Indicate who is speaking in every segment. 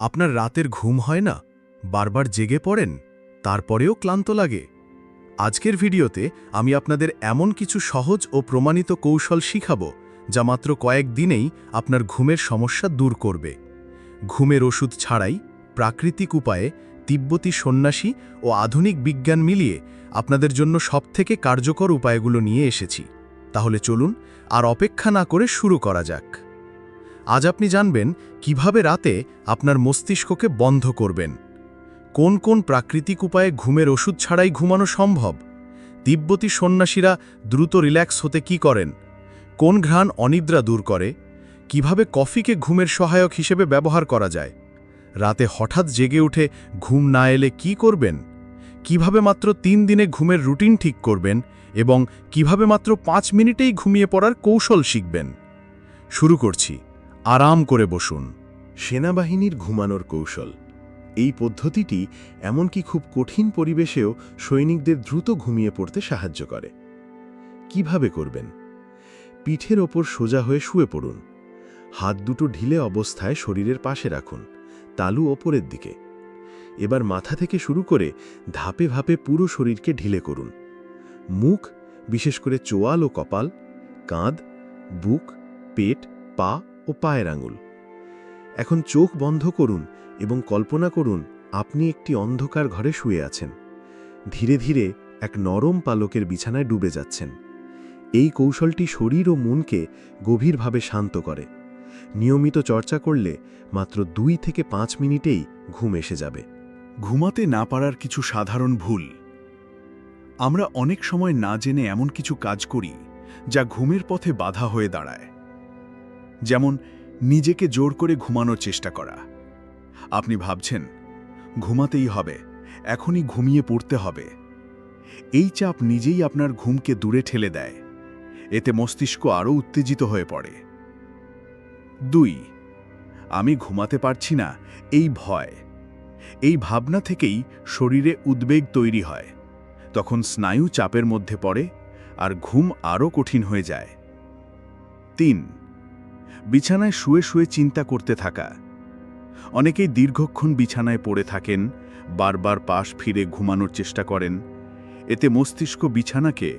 Speaker 1: আপনার রাতের ঘুম হয় না? বারবার জেগে পড়েন? তারপরেও ক্লান্ত লাগে। আজকের ভিডিওতে আমি আপনাদের এমন কিছু সহজ ও প্রমাণিত কৌশল শিখাবো, যা মাত্র কয়েক দিনেই আপনার ঘুমের সমস্যা দূর করবে। ঘুমের ওষুধ ছাড়াই প্রাকৃতিক উপায়ে তিব্বতী সন্ন্যাসী ও আধুনিক বিজ্ঞান মিলিয়ে আপনাদের জন্য সবথেকে কার্যকর উপায়গুলো নিয়ে এসেছি। তাহলে চলুন আর অপেক্ষা না করে শুরু করা যাক। আজ আপনি জানবেন কীভাবে রাতে আপনার মস্তিষ্ককে বন্ধ করবেন। কোন কোন প্রাকৃতিক উপায়ে ঘুমের ওষুধ ছাড়াই ঘুমানো সম্ভব? তিব্বতী সন্ন্যাসীরা দ্রুত রিল্যাক্স হতে কি করেন? কোন ঘ্রাণ অনিদ্রা দূর করে? কীভাবে কফিকে ঘুমের সহায়ক হিসেবে ব্যবহার করা যায়? রাতে হঠাৎ জেগে উঠে ঘুম না এলে কি করবেন? কীভাবে মাত্র তিন দিনে ঘুমের রুটিন ঠিক করবেন এবং কীভাবে মাত্র পাঁচ মিনিটেই ঘুমিয়ে পড়ার কৌশল শিখবেন? শুরু করছি। আরাম করে বসুন।
Speaker 2: সেনাবাহিনীর ঘুমানোর কৌশল। এই পদ্ধতিটি এমনকি খুব কঠিন পরিবেশেও সৈনিকদের দ্রুত ঘুমিয়ে পড়তে সাহায্য করে। কীভাবে করবেন? পিঠের ওপর সোজা হয়ে শুয়ে পড়ুন। হাত দুটো ঢিলে অবস্থায় শরীরের পাশে রাখুন, তালু ওপরের দিকে। এবার মাথা থেকে শুরু করে ধাপে ধাপে পুরো শরীরকে ঢিলে করুন। মুখ, বিশেষ করে চোয়াল ও কপাল, কাঁধ, বুক, পেট, পা ও পায়ের আঙুল। এখন চোখ বন্ধ করুন এবং কল্পনা করুন আপনি একটি অন্ধকার ঘরে শুয়ে আছেন। ধীরে ধীরে এক নরম পালকের বিছানায় ডুবে যাচ্ছেন। এই কৌশলটি শরীর ও মনকে গভীরভাবে শান্ত করে। নিয়মিত চর্চা করলে মাত্র দুই থেকে পাঁচ মিনিটেই ঘুম এসে যাবে।
Speaker 3: ঘুমাতে না পারার কিছু সাধারণ ভুল। আমরা অনেক সময় না জেনে এমন কিছু কাজ করি যা ঘুমের পথে বাধা হয়ে দাঁড়ায়। যেমন নিজেকে জোর করে ঘুমানোর চেষ্টা করা। আপনি ভাবছেন, ঘুমাতেই হবে, এখনই ঘুমিয়ে পড়তে হবে। এই চাপ নিজেই আপনার ঘুমকে দূরে ঠেলে দেয়। এতে মস্তিষ্ক আরও উত্তেজিত হয়ে পড়ে। দুই, আমি ঘুমাতে পারছি না, এই ভয়। এই ভাবনা থেকেই শরীরে উদ্বেগ তৈরি হয়। তখন স্নায়ু চাপের মধ্যে পড়ে আর ঘুম আরও কঠিন হয়ে যায়। তিন বিছানায় শুয়ে শুয়ে চিন্তা করতে থাকা। অনেকেই দীর্ঘক্ষণ বিছানায় পড়ে থাকেন, বারবার পাশ ফিরে ঘুমানোর চেষ্টা করেন। এতে মস্তিষ্ক বিছানাকে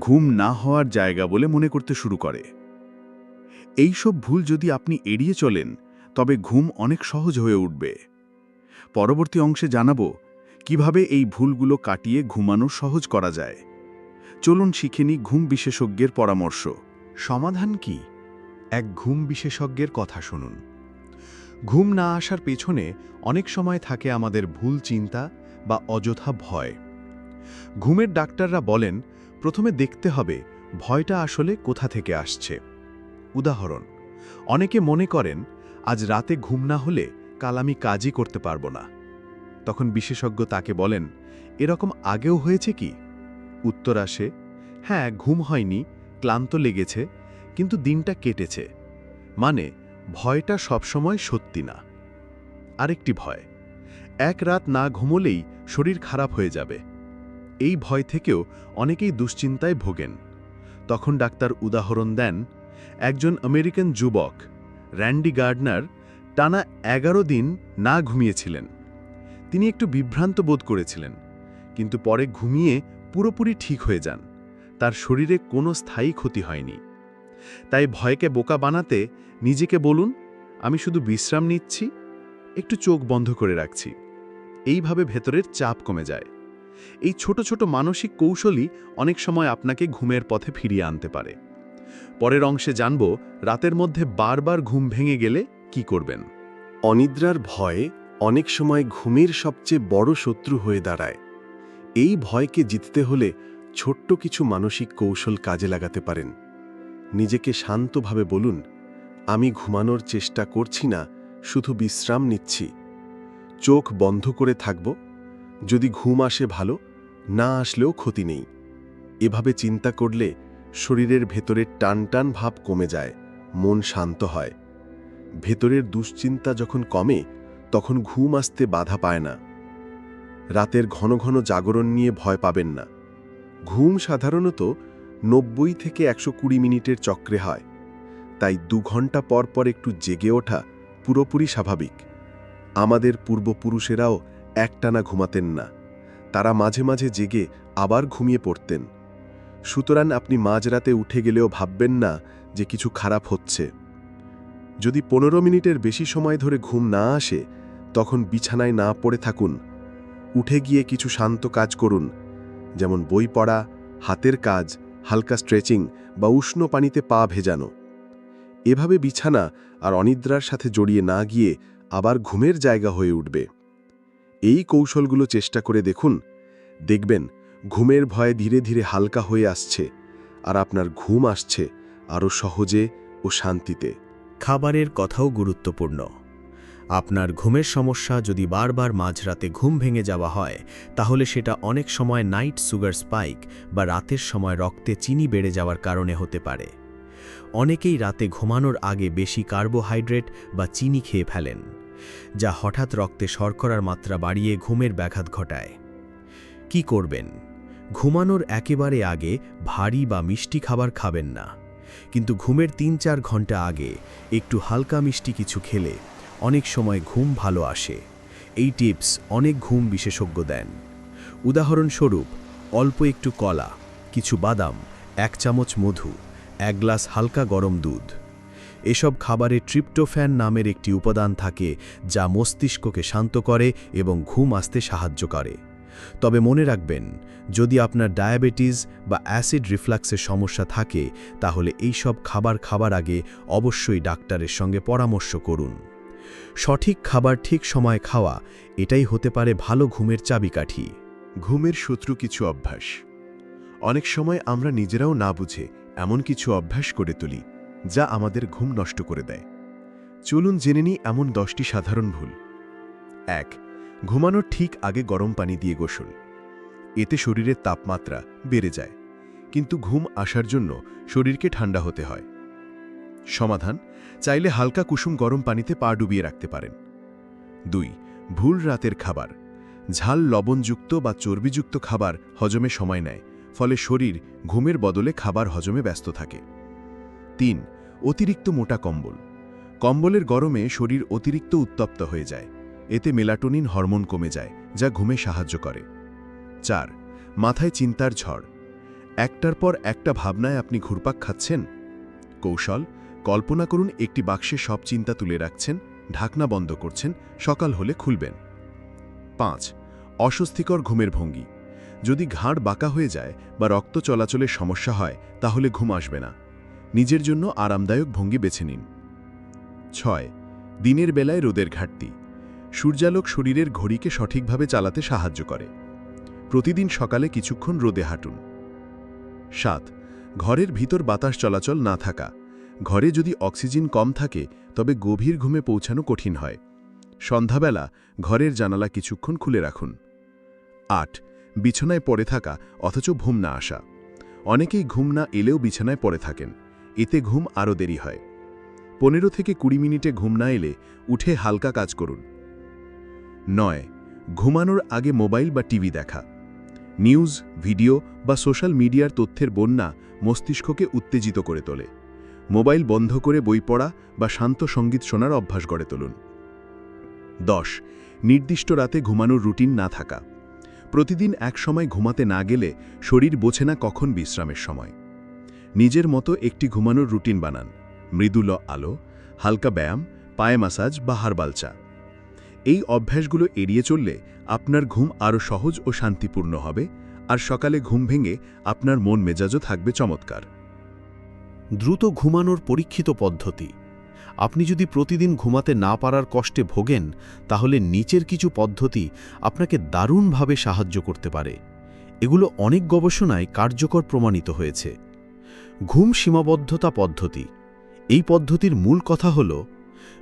Speaker 3: ঘুম না হওয়ার জায়গা বলে মনে করতে শুরু করে। এই সব ভুল যদি আপনি এড়িয়ে চলেন, তবে ঘুম অনেক সহজ হয়ে উঠবে। পরবর্তী অংশে জানাব, কীভাবে এই ভুলগুলো কাটিয়ে ঘুমানো সহজ করা যায়। চলুন শিখে নিই ঘুম বিশেষজ্ঞের পরামর্শ।
Speaker 2: সমাধান কি? এক ঘুম বিশেষজ্ঞের কথা শুনুন। ঘুম না আসার পেছনে অনেক সময় থাকে আমাদের ভুল চিন্তা বা অযথা ভয়। ঘুমের ডাক্তাররা বলেন, প্রথমে দেখতে হবে ভয়টা আসলে কোথা থেকে আসছে। উদাহরণ, অনেকে মনে করেন, আজ রাতে ঘুম না হলে কাল আমি কাজই করতে পারব না। তখন বিশেষজ্ঞ তাকে বলেন, এরকম আগেও হয়েছে কি? উত্তর আসে হ্যাঁ ঘুম হয়নি, ক্লান্ত লেগেছে কিন্তু দিনটা কেটেছে। মানে ভয়টা সবসময় সত্যি না। আরেকটি ভয়, এক রাত না ঘুমোলেই শরীর খারাপ হয়ে যাবে। এই ভয় থেকেও অনেকেই দুশ্চিন্তায় ভোগেন। তখন ডাক্তার উদাহরণ দেন, একজন আমেরিকান যুবক, র্যান্ডি গার্ডনার, টানা এগারো দিন না ঘুমিয়েছিলেন। তিনি একটু বিভ্রান্ত বোধ করেছিলেন, কিন্তু পরে ঘুমিয়ে পুরোপুরি ঠিক হয়ে যান। তার শরীরে কোনো স্থায়ী ক্ষতি হয়নি। তাই ভয়কে বোকা বানাতে নিজেকে বলুন, আমি শুধু বিশ্রাম নিচ্ছি, একটু চোখ বন্ধ করে রাখছি। এইভাবে ভেতরের চাপ কমে যায়। এই ছোট ছোট মানসিক কৌশলই অনেক সময় আপনাকে ঘুমের পথে ফিরিয়ে আনতে পারে। পরের অংশে জানব রাতের মধ্যে বারবার ঘুম ভেঙে গেলে কি করবেন। অনিদ্রার ভয় অনেক সময় ঘুমের সবচেয়ে বড় শত্রু হয়ে দাঁড়ায়। এই ভয়কে জিততে হলে ছোট্ট কিছু মানসিক কৌশল কাজে লাগাতে পারেন। নিজেকে শান্তভাবে বলুন, আমি ঘুমানোর চেষ্টা করছি না, শুধু বিশ্রাম নিচ্ছি। চোখ বন্ধ করে থাকব, যদি ঘুম আসে ভালো, না আসলেও ক্ষতি নেই। এভাবে চিন্তা করলে শরীরের ভেতরের টান টান ভাব কমে যায়, মন শান্ত হয়। ভেতরের দুশ্চিন্তা যখন কমে, তখন ঘুম আসতে বাধা পায় না। রাতের ঘন ঘন জাগরণ নিয়ে ভয় পাবেন না। ঘুম সাধারণত নব্বই থেকে একশো কুড়ি মিনিটের চক্রে হয়। তাই দু ঘণ্টা পর পর একটু জেগে ওঠা পুরোপুরি স্বাভাবিক।
Speaker 4: আমাদের পূর্বপুরুষেরাও একটানা ঘুমাতেন না। তারা মাঝে মাঝে জেগে আবার ঘুমিয়ে পড়তেন। সুতরাং আপনি মাঝরাতে উঠে গেলেও ভাববেন না যে কিছু খারাপ হচ্ছে। যদি পনেরো মিনিটের বেশি সময় ধরে ঘুম না আসে, তখন বিছানায় না পড়ে থাকুন। উঠে গিয়ে কিছু শান্ত কাজ করুন, যেমন বই পড়া, হাতের কাজ হালকা স্ট্রেচিং বা উষ্ণ পানিতে পা ভেজানো। এভাবে বিছানা আর অনিদ্রার সাথে জড়িয়ে না গিয়ে আবার ঘুমের জায়গা হয়ে উঠবে। এই কৌশলগুলো চেষ্টা করে দেখুন। দেখবেন, ঘুমের ভয় ধীরে ধীরে হালকা হয়ে আসছে আর আপনার ঘুম আসছে আরও সহজে ও শান্তিতে।
Speaker 1: খাবারের কথাও গুরুত্বপূর্ণ। আপনার ঘুমের সমস্যা যদি বারবার মাঝরাতে ঘুম ভেঙে যাওয়া হয়, তাহলে সেটা অনেক সময় নাইট সুগার স্পাইক বা রাতের সময় রক্তে চিনি বেড়ে যাওয়ার কারণে হতে পারে। অনেকেই রাতে ঘুমানোর আগে বেশি কার্বোহাইড্রেট বা চিনি খেয়ে ফেলেন, যা হঠাৎ রক্তে শর্করার মাত্রা বাড়িয়ে ঘুমের ব্যাঘাত ঘটায়। কি করবেন? ঘুমানোর একেবারে আগে ভারী বা মিষ্টি খাবার খাবেন না, কিন্তু ঘুমের তিন চার ঘণ্টা আগে একটু হালকা মিষ্টি কিছু খেলে অনেক সময় ঘুম ভালো আসে। এই টিপস অনেক ঘুম বিশেষজ্ঞ দেন। উদাহরণস্বরূপ, অল্প একটু কলা, কিছু বাদাম, এক চামচ মধু, এক গ্লাস হালকা গরম দুধ। এসব খাবারে ট্রিপ্টোফ্যান নামের একটি উপাদান থাকে যা মস্তিষ্ককে শান্ত করে এবং ঘুম আসতে সাহায্য করে। তবে মনে রাখবেন, যদি আপনার ডায়াবেটিস বা অ্যাসিড রিফ্লাক্সের সমস্যা থাকে, তাহলে এই সব খাবার খাবার আগে অবশ্যই ডাক্তারের সঙ্গে পরামর্শ করুন। সঠিক খাবার ঠিক সময় খাওয়া, এটাই হতে পারে ভালো ঘুমের চাবিকাঠি।
Speaker 4: ঘুমের শত্রু কিছু অভ্যাস। অনেক সময় আমরা নিজেরাও না বুঝে এমন কিছু অভ্যাস করে তুলি, যা আমাদের ঘুম নষ্ট করে দেয়। চলুন জেনে নিই এমন দশটি সাধারণ ভুল। এক, ঘুমানোর ঠিক আগে গরম পানি দিয়ে গোসল। এতে শরীরের তাপমাত্রা বেড়ে যায়, কিন্তু ঘুম আসার জন্য শরীরকে ঠান্ডা হতে হয়। সমাধান, চাইলে হালকা কুসুম গরম পানিতে পা ডুবিয়ে রাখতে পারেন। দুই, ভুল রাতের খাবার। ঝাল লবণযুক্ত বা চর্বিযুক্ত খাবার হজমে সময় নেয়, ফলে শরীর ঘুমের বদলে খাবার হজমে ব্যস্ত থাকে। তিন, অতিরিক্ত মোটা কম্বল। কম্বলের গরমে শরীর অতিরিক্ত উত্তপ্ত হয়ে যায়। এতে মেলাটোনিন হরমোন কমে যায়, যা ঘুমে সাহায্য করে। চার, মাথায় চিন্তার ঝড়। একটার পর একটা ভাবনায় আপনি ঘুরপাক খাচ্ছেন? কৌশল কল্পনা করুন একটি বাক্সে সব চিন্তা তুলে রাখছেন, ঢাকনা বন্ধ করছেন, সকাল হলে খুলবেন। পাঁচ, অস্বস্তিকর ঘুমের ভঙ্গি। যদি ঘাড় বাঁকা হয়ে যায় বা রক্ত চলাচলের সমস্যা হয়, তাহলে ঘুম আসবে না। নিজের জন্য আরামদায়ক ভঙ্গি বেছে নিন। ছয়, দিনের বেলায় রোদের ঘাটতি। সূর্যালোক শরীরের ঘড়িকে সঠিকভাবে চালাতে সাহায্য করে। প্রতিদিন সকালে কিছুক্ষণ রোদে হাঁটুন। সাত, ঘরের ভিতর বাতাস চলাচল না থাকা। ঘরে যদি অক্সিজেন কম থাকে, তবে গভীর ঘুমে পৌঁছানো কঠিন হয়। সন্ধ্যাবেলা ঘরের জানালা কিছুক্ষণ খুলে রাখুন। আট, বিছানায় পড়ে থাকা অথচ ঘুম না আসা। অনেকেই ঘুম না এলেও বিছানায় পড়ে থাকেন। এতে ঘুম আরও দেরি হয়। পনেরো থেকে কুড়ি মিনিটে ঘুম না এলে উঠে হালকা কাজ করুন। নয়, ঘুমানোর আগে মোবাইল বা টিভি দেখা। নিউজ, ভিডিও বা সোশ্যাল মিডিয়ার তথ্যের বন্যা মস্তিষ্ককে উত্তেজিত করে তোলে। মোবাইল বন্ধ করে বই পড়া বা শান্ত সংগীত শোনার অভ্যাস গড়ে তুলুন। দশ, নির্দিষ্ট রাতে ঘুমানোর রুটিন না থাকা। প্রতিদিন এক সময় ঘুমাতে না গেলে শরীর বোঝে না কখন বিশ্রামের সময়। নিজের মতো একটি ঘুমানোর রুটিন বানান। মৃদুল আলো, হালকা ব্যায়াম, পায়ে মাসাজ বা হারবাল চা। এই অভ্যাসগুলো এড়িয়ে চললে আপনার ঘুম আরও সহজ ও শান্তিপূর্ণ হবে আর সকালে ঘুম ভেঙে আপনার মন মেজাজও থাকবে চমৎকার।
Speaker 3: দ্রুত ঘুমানোর পরীক্ষিত পদ্ধতি। আপনি যদি প্রতিদিন ঘুমাতে না পারার কষ্টে ভোগেন, তাহলে নিচের কিছু পদ্ধতি আপনাকে দারুণভাবে সাহায্য করতে পারে। এগুলো অনেক গবেষণায় কার্যকর প্রমাণিত হয়েছে। ঘুম সীমাবদ্ধতা পদ্ধতি। এই পদ্ধতির মূল কথা হল,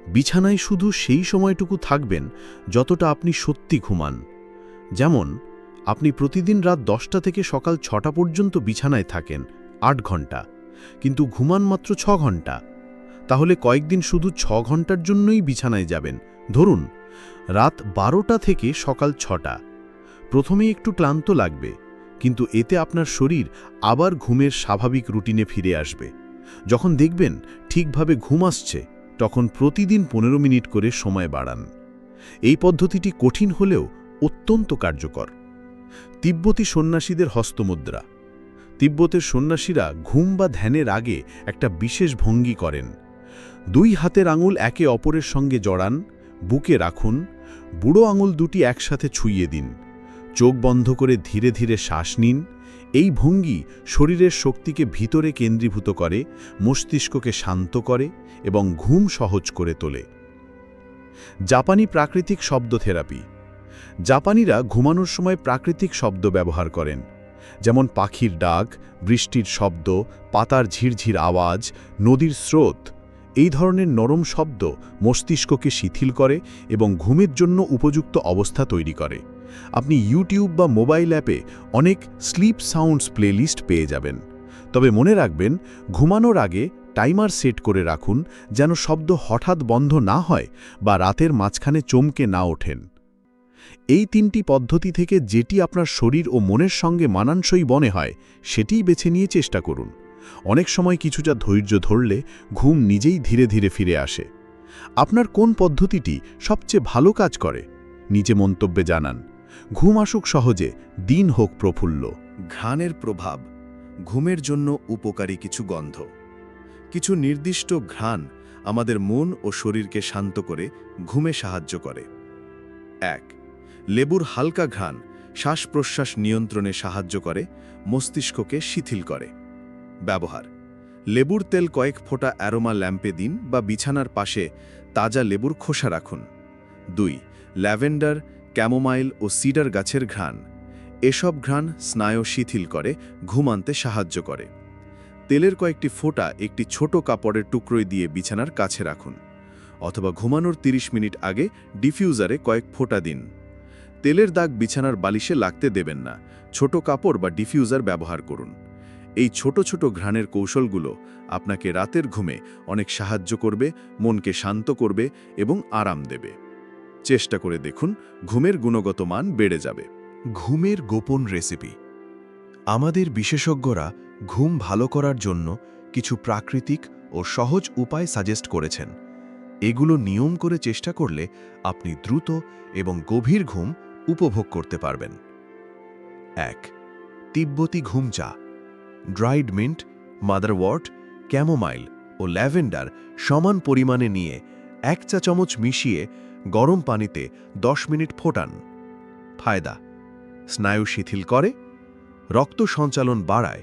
Speaker 3: বিছানায় শুধু সেই সময়টুকু থাকবেন যতটা আপনি সত্যি ঘুমান। যেমন, আপনি প্রতিদিন রাত দশটা থেকে সকাল ছটা পর্যন্ত বিছানায় থাকেন, আট ঘণ্টা। কিন্তু ঘুমান মাত্র ছ ঘণ্টা। তাহলে কয়েকদিন শুধু ছ ঘণ্টার জন্যই বিছানায় যাবেন। ধরুন, রাত বারোটা থেকে সকাল ছটা। প্রথমেই একটু ক্লান্ত লাগবে, কিন্তু এতে আপনার শরীর আবার ঘুমের স্বাভাবিক রুটিনে ফিরে আসবে। যখন দেখবেন ঠিকভাবে ঘুম আসছে, তখন প্রতিদিন পনেরো মিনিট করে সময় বাড়ান।
Speaker 1: এই পদ্ধতিটি কঠিন হলেও অত্যন্ত কার্যকর। তিব্বতী সন্ন্যাসীদের হস্তমুদ্রা। তিব্বতের সন্ন্যাসীরা ঘুম বা ধ্যানের আগে একটা বিশেষ ভঙ্গি করেন। দুই হাতের আঙুল একে অপরের সঙ্গে জড়ান, বুকে রাখুন, বুড়ো আঙুল দুটি একসাথে ছুঁয়ে দিন, চোখ বন্ধ করে ধীরে ধীরে শ্বাস নিন। এই ভঙ্গি শরীরের শক্তিকে ভিতরে কেন্দ্রীভূত করে, মস্তিষ্ককে শান্ত করে এবং ঘুম সহজ করে তোলে। জাপানি প্রাকৃতিক শব্দ থেরাপি জাপানিরা ঘুমানোর সময় প্রাকৃতিক শব্দ ব্যবহার করেন। যেমন পাখির ডাক, বৃষ্টির শব্দ, পাতার ঝিরঝির আওয়াজ, নদীর স্রোত। এই ধরনের নরম শব্দ মস্তিষ্ককে শিথিল করে এবং ঘুমের জন্য উপযুক্ত অবস্থা তৈরি করে। আপনি ইউটিউব বা মোবাইল অ্যাপে অনেক স্লিপ সাউন্ডস প্লেলিস্ট পেয়ে যাবেন। তবে মনে রাখবেন, ঘুমানোর আগে টাইমার সেট করে রাখুন যেন শব্দ হঠাৎ বন্ধ না হয় বা রাতের মাঝখানে চমকে না ওঠেন। এই তিনটি পদ্ধতি থেকে যেটি আপনার শরীর ও মনের সঙ্গে মানানসই মনে হয়, সেটিই বেছে নিয়ে চেষ্টা করুন। অনেক সময় কিছুটা ধৈর্য ধরলে ঘুম নিজেই ধীরে ধীরে ফিরে আসে। আপনার কোন পদ্ধতিটি সবচেয়ে ভালো কাজ করে? নিজে মন্তব্যে জানান। ঘুম আসুক সহজে, দিন হোক প্রফুল্ল।
Speaker 5: ঘ্রাণের প্রভাব, ঘুমের জন্য উপকারী কিছু গন্ধ। কিছু নির্দিষ্ট ঘ্রাণ আমাদের মন ও শরীরকে শান্ত করে ঘুমে সাহায্য করে। এক লেবুর হালকা ঘ্রাণ শ্বাস প্রশ্বাস নিয়ন্ত্রণে সাহায্য করে, মস্তিষ্ককে শিথিল করে। ব্যবহার, লেবুর তেল কয়েক ফোঁটা অ্যারোমা ল্যাম্পে দিন বা বিছানার পাশে তাজা লেবুর খোসা রাখুন। দুই, ল্যাভেন্ডার, ক্যামোমাইল ও সিডার গাছের ঘ্রাণ, এসব ঘ্রাণ স্নায়ু শিথিল করে, ঘুমানতে সাহায্য করে। তেলের কয়েকটি ফোঁটা একটি ছোট কাপড়ের টুকরোয় দিয়ে বিছানার কাছে রাখুন, অথবা ঘুমানোর ৩০ মিনিট আগে ডিফিউজারে কয়েক ফোঁটা দিন। তেলের দাগ বিছানার বালিশে লাগতে দেবেন না, ছোট কাপড় বা ডিফিউজার ব্যবহার করুন। এই ছোট ছোট ঘ্রাণের কৌশলগুলো আপনাকে রাতের ঘুমে অনেক সাহায্য করবে, মনকে শান্ত করবে এবং আরাম দেবে। চেষ্টা করে দেখুন, ঘুমের গুণগত মান বেড়ে যাবে।
Speaker 4: ঘুমের গোপন রেসিপি। আমাদের বিশেষজ্ঞরা ঘুম ভালো করার জন্য কিছু প্রাকৃতিক ও সহজ উপায় সাজেস্ট করেছেন। এগুলো নিয়ম করে চেষ্টা করলে আপনি দ্রুত এবং গভীর ঘুম উপভোগ করতে পারবেন। এক, তিব্বতী ঘুম চা। ড্রাইড মিন্ট মাদারওয়ার্ট ক্যামোমাইল ও ল্যাভেন্ডার সমান পরিমাণে নিয়ে এক চা চামচ মিশিয়ে গরম পানিতে 10 মিনিট ফোটান। ফায়দা, স্নায়ু শিথিল করে, রক্ত সঞ্চালন বাড়ায়,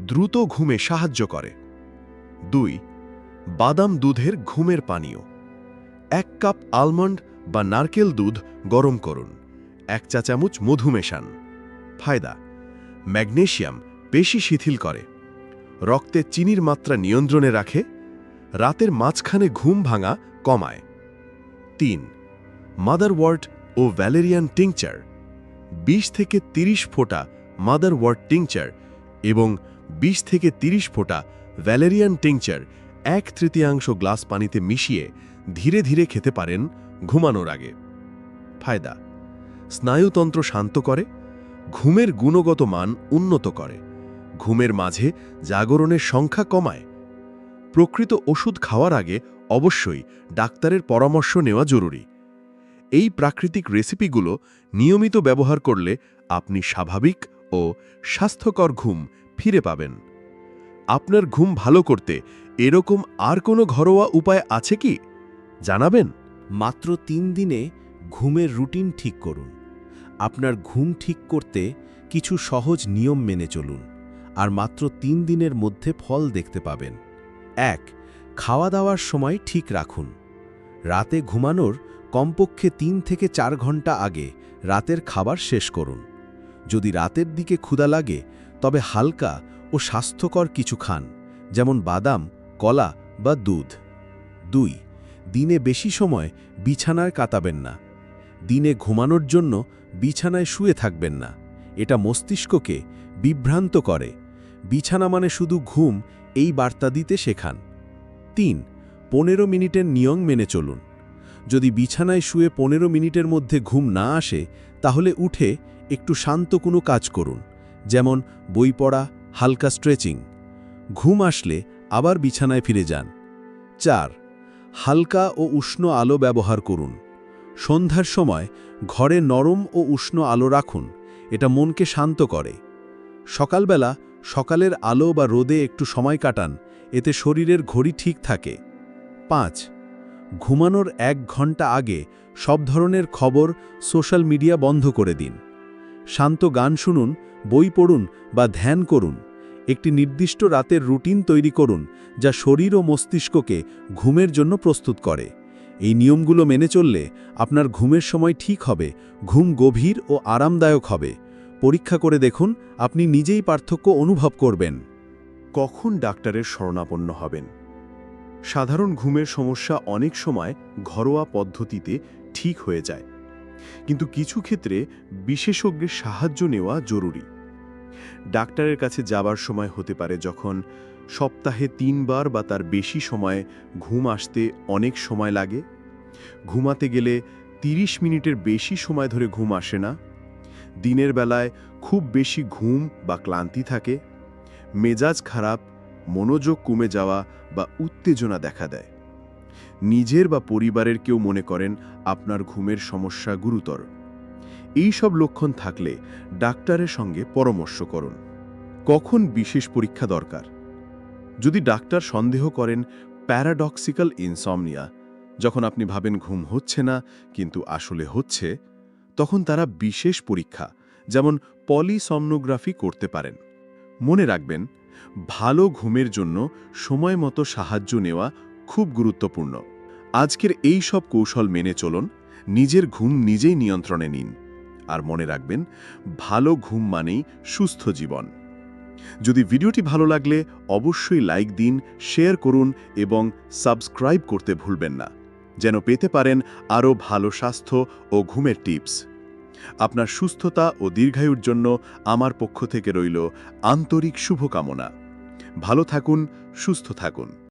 Speaker 4: দ্রুত ঘুমে সাহায্য করে। দুই, বাদাম দুধের ঘুমের পানীয়। এক কাপ আলমন্ড বা নারকেল দুধ গরম করুন। এক চা চামচ মধু মেশান। ফায়দা, ম্যাগনেশিয়াম পেশি শিথিল করে। রক্তে চিনির মাত্রা নিয়ন্ত্রণে রাখে, রাতের মাঝখানে ঘুম ভাঙা কমায়। তিন, মাদারওয়ার্ড ও ভ্যালেরিয়ান টিংচার। ২০ থেকে ৩০ ফোঁটা মাদারওয়ার্ড টিংচার এবং ২০ থেকে ৩০ ফোঁটা ভ্যালেরিয়ান টিংচার এক তৃতীয়াংশ গ্লাস পানিতে মিশিয়ে ধীরে ধীরে খেতে পারেন ঘুমানোর আগে। ফায়দা স্নায়ুতন্ত্র শান্ত করে, ঘুমের গুণগত মান উন্নত করে। ঘুমের মাঝে জাগরণের সংখ্যা কমায়। প্রকৃত ওষুধ খাওয়ার আগে অবশ্যই ডাক্তারের পরামর্শ নেওয়া জরুরি। এই প্রাকৃতিক রেসিপিগুলো নিয়মিত ব্যবহার করলে আপনি স্বাভাবিক ও স্বাস্থ্যকর ঘুম ফিরে পাবেন। আপনার ঘুম ভালো করতে এরকম আর কোনো ঘরোয়া উপায় আছে কি? জানাবেন?
Speaker 6: মাত্র তিন দিনে ঘুমের রুটিন ঠিক করুন। আপনার ঘুম ঠিক করতে কিছু সহজ নিয়ম মেনে চলুন, আর মাত্র তিন দিনের মধ্যে ফল দেখতে পাবেন। এক খাওয়া দাওয়ার সময় ঠিক রাখুন। রাতে ঘুমানোর কমপক্ষে তিন থেকে চার ঘণ্টা আগে রাতের খাবার শেষ করুন। যদি রাতের দিকে ক্ষুধা লাগে, তবে হালকা ও স্বাস্থ্যকর কিছু খান, যেমন বাদাম, কলা বা দুধ। দুই, দিনে বেশি সময় বিছানায় কাটাবেন না। দিনে ঘুমানোর জন্য বিছানায় শুয়ে থাকবেন না। এটা মস্তিষ্ককে বিভ্রান্ত করে। বিছানা মানে শুধু ঘুম, এই বার্তা দিতে শেখান। তিন, পনেরো মিনিটের নিয়ম মেনে চলুন। যদি বিছানায় শুয়ে পনেরো মিনিটের মধ্যে ঘুম না আসে, তাহলে উঠে একটু শান্ত কোনো কাজ করুন, যেমন বই পড়া, হালকা স্ট্রেচিং। ঘুম আসলে আবার বিছানায় ফিরে যান। চার, হালকা ও উষ্ণ আলো ব্যবহার করুন। সন্ধ্যার সময় ঘরে নরম ও উষ্ণ আলো রাখুন, এটা মনকে শান্ত করে। সকালবেলা সকালের আলো বা রোদে একটু সময় কাটান, এতে শরীরের ঘড়ি ঠিক থাকে। পাঁচ, ঘুমানোর এক ঘণ্টা আগে সব ধরনের খবর সোশ্যাল মিডিয়া বন্ধ করে দিন। শান্ত গান শুনুন, বই পড়ুন বা ধ্যান করুন। একটি নির্দিষ্ট রাতের রুটিন তৈরি করুন, যা শরীর ও মস্তিষ্ককে ঘুমের জন্য প্রস্তুত করে। এই নিয়মগুলো মেনে চললে আপনার ঘুমের সময় ঠিক হবে, ঘুম গভীর ও আরামদায়ক হবে। পরীক্ষা করে দেখুন, আপনি নিজেই পার্থক্য অনুভব করবেন।
Speaker 2: কখন ডাক্তারের শরণাপন্ন হবেন? সাধারণ ঘুমের সমস্যা অনেক সময় ঘরোয়া পদ্ধতিতে ঠিক হয়ে যায়। কিন্তু কিছু ক্ষেত্রে বিশেষজ্ঞের সাহায্য নেওয়া জরুরি। ডাক্তারের কাছে যাবার সময় হতে পারে যখন সপ্তাহে তিনবার বা তার বেশি সময় ঘুম আসতে অনেক সময় লাগে। ঘুমাতে গেলে ৩০ মিনিটের বেশি সময় ধরে ঘুম আসে না। দিনের বেলায় খুব বেশি ঘুম বা ক্লান্তি থাকে। মেজাজ খারাপ, মনোযোগ কমে যাওয়া বা উত্তেজনা দেখা দেয়। নিজের বা পরিবারের কেউ মনে করেন আপনার ঘুমের সমস্যা গুরুতর। এই সব লক্ষণ থাকলে ডাক্তারের সঙ্গে পরামর্শ করুন। কখন বিশেষ পরীক্ষা দরকার? যদি ডাক্তার সন্দেহ করেন, প্যারাডক্সিক্যাল ইনসমনিয়া, যখন আপনি ভাবেন ঘুম হচ্ছে না, কিন্তু আসলে হচ্ছে, তখন তারা বিশেষ পরীক্ষা, যেমন পলিসমনোগ্রাফি করতে পারেন। মনে রাখবেন, ভালো ঘুমের জন্য সময় মতো সাহায্য নেওয়া খুব গুরুত্বপূর্ণ। আজকের এই সব কৌশল মেনে চলুন, নিজের ঘুম নিজেই নিয়ন্ত্রণে নিন। আর মনে রাখবেন, ভালো ঘুম মানেই সুস্থ জীবন। যদি ভিডিওটি ভালো লাগলে অবশ্যই লাইক দিন, শেয়ার করুন এবং সাবস্ক্রাইব করতে ভুলবেন না, যেন পেতে পারেন আরও ভালো স্বাস্থ্য ও ঘুমের টিপস। আপনার সুস্থতা ও দীর্ঘায়ুর জন্য আমার পক্ষ থেকে রইল আন্তরিক শুভকামনা। ভালো থাকুন, সুস্থ থাকুন।